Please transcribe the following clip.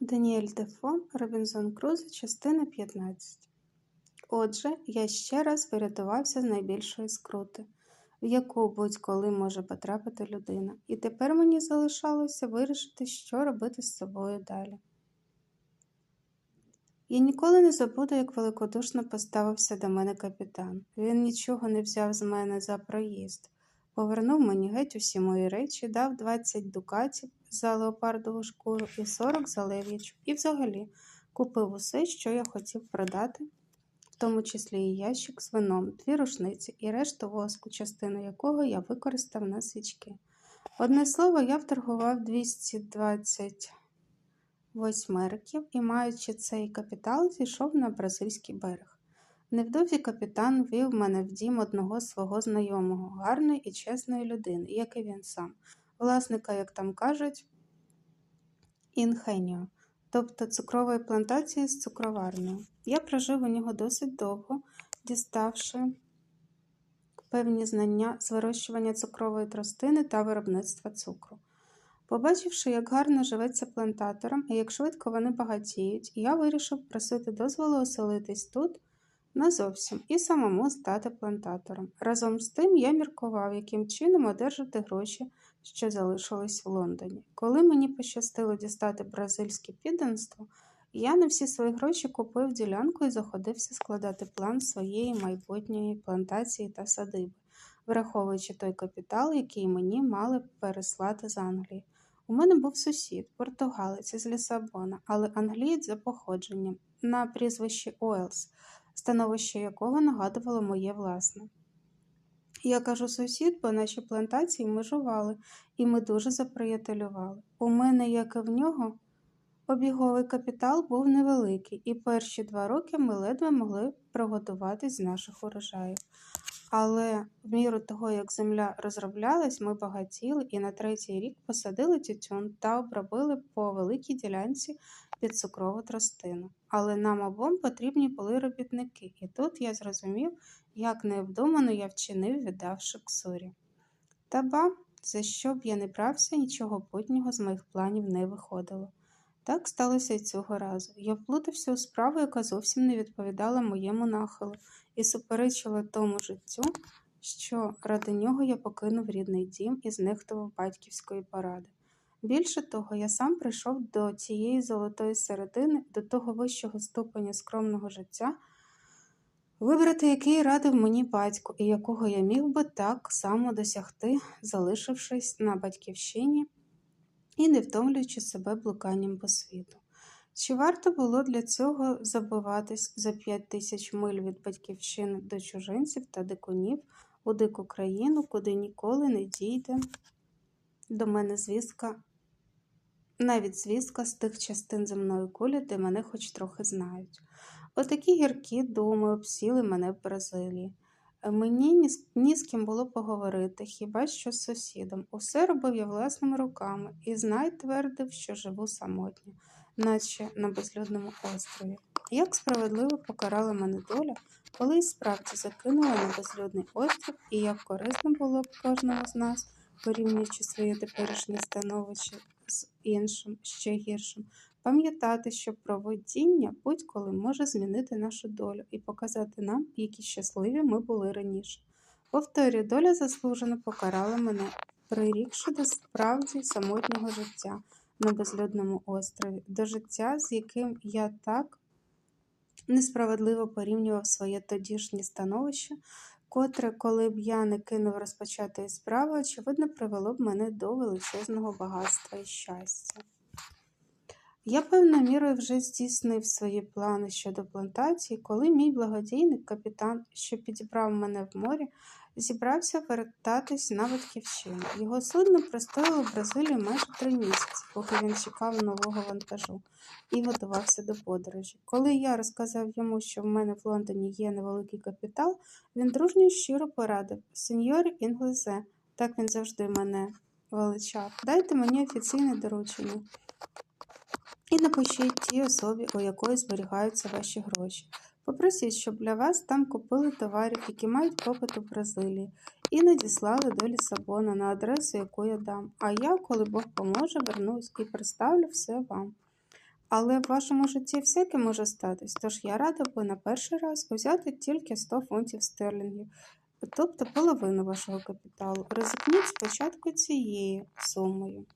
Даніель Дефо, Робінзон Крузо, частина 15. Отже, я ще раз врятувався з найбільшої скрути, в яку будь-коли може потрапити людина, і тепер мені залишалося вирішити, що робити з собою далі. Я ніколи не забуду, як великодушно поставився до мене капітан. Він нічого не взяв з мене за проїзд, повернув мені геть усі мої речі, дав 20 дукатів за леопардову шкуру і 40 за лев'ячу, і взагалі купив усе, що я хотів продати, в тому числі і ящик з вином, дві рушниці і решту воску, частину якого я використав на свічки. Одне слово, я вторгував 220 восьмерків і, маючи цей капітал, зійшов на бразильський берег. Невдовзі капітан вів мене в дім одного свого знайомого, гарної і чесної людини, як і він сам, власника, як там кажуть, інхеніо, тобто цукрової плантації з цукроварною. Я прожив у нього досить довго, діставши певні знання з вирощування цукрової тростини та виробництва цукру. Побачивши, як гарно живеться плантаторам і як швидко вони багатіють, я вирішив просити дозволу оселитись тут назовсім і самому стати плантатором. Разом з тим я міркував, яким чином одержати гроші, що залишились в Лондоні. Коли мені пощастило дістати бразильське підданство, я на всі свої гроші купив ділянку і заходився складати план своєї майбутньої плантації та садиби, враховуючи той капітал, який мені мали переслати з Англії. У мене був сусід, португалець із Лісабона, але англієць за походженням на прізвище Уелс, становище якого нагадувало моє власне. Я кажу сусід, бо наші плантації межували, і ми дуже заприятелювали. У мене, як і в нього, обіговий капітал був невеликий, і перші два роки ми ледве могли приготуватись з наших урожаїв. Але в міру того, як земля розроблялась, ми багатіли і на третій рік посадили тютюн та обробили по великій ділянці під цукрову тростину. Але нам обом потрібні були робітники, і тут я зрозумів, як необдумано я вчинив, віддавши ксурі. Та ба, за що б я не брався, нічого путнього з моїх планів не виходило. Так сталося й цього разу. Я вплутався у справу, яка зовсім не відповідала моєму нахилу, і суперечила тому життю, що ради нього я покинув рідний дім і знехтував батьківської поради. Більше того, я сам прийшов до цієї золотої середини, до того вищого ступеня скромного життя, вибрати який радив мені батько, і якого я міг би так само досягти, залишившись на батьківщині і не втомлюючи себе блуканням по світу. Чи варто було для цього забиватись за п'ять тисяч миль від батьківщини до чужинців та дикунів у дику країну, куди ніколи не дійде до мене звістка, навіть звістка з тих частин земної кулі, де мене хоч трохи знають. Отакі гіркі думи обсіли мене в Бразилії. Мені ні, ні з ким було поговорити, хіба що з сусідом. Усе робив я власними руками і знай твердив, що живу самотньо, наче на безлюдному острові. Як справедливо покарала мене доля, коли й справді закинула на безлюдний острів, і як корисно було б кожному з нас, порівнюючи своє теперішнє становище з іншим, ще гіршим, Пам'ятати, що проводіння будь-коли може змінити нашу долю і показати нам, які щасливі ми були раніше. Повторюю, доля заслужено покарала мене, прирікши до справді самотнього життя на безлюдному острові, до життя, з яким я так несправедливо порівнював своє тодішнє становище, котре, коли б я не кинув розпочатої справи, очевидно, привело б мене до величезного багатства і щастя. Я певною мірою вже здійснив свої плани щодо плантації, коли мій благодійник, капітан, що підібрав мене в морі, зібрався вертатись на батьківщину. Його судно простояло в Бразилії майже три місяці, поки він чекав нового вантажу і готувався до подорожі. Коли я розказав йому, що в мене в Лондоні є невеликий капітал, він дружньо щиро порадив сеньор Інглезе, так він завжди мене величав. Дайте мені офіційне доручення. І напишіть тій особі, у якої зберігаються ваші гроші. Попросіть, щоб для вас там купили товарів, які мають попит у Бразилії, і надіслали до Лісабона на адресу, яку я дам. А я, коли Бог поможе, вернусь і представлю все вам. Але в вашому житті всяке може статись, тож я рада би на перший раз взяти тільки 100 фунтів стерлінгів, тобто половину вашого капіталу. Ризикніть спочатку цією сумою.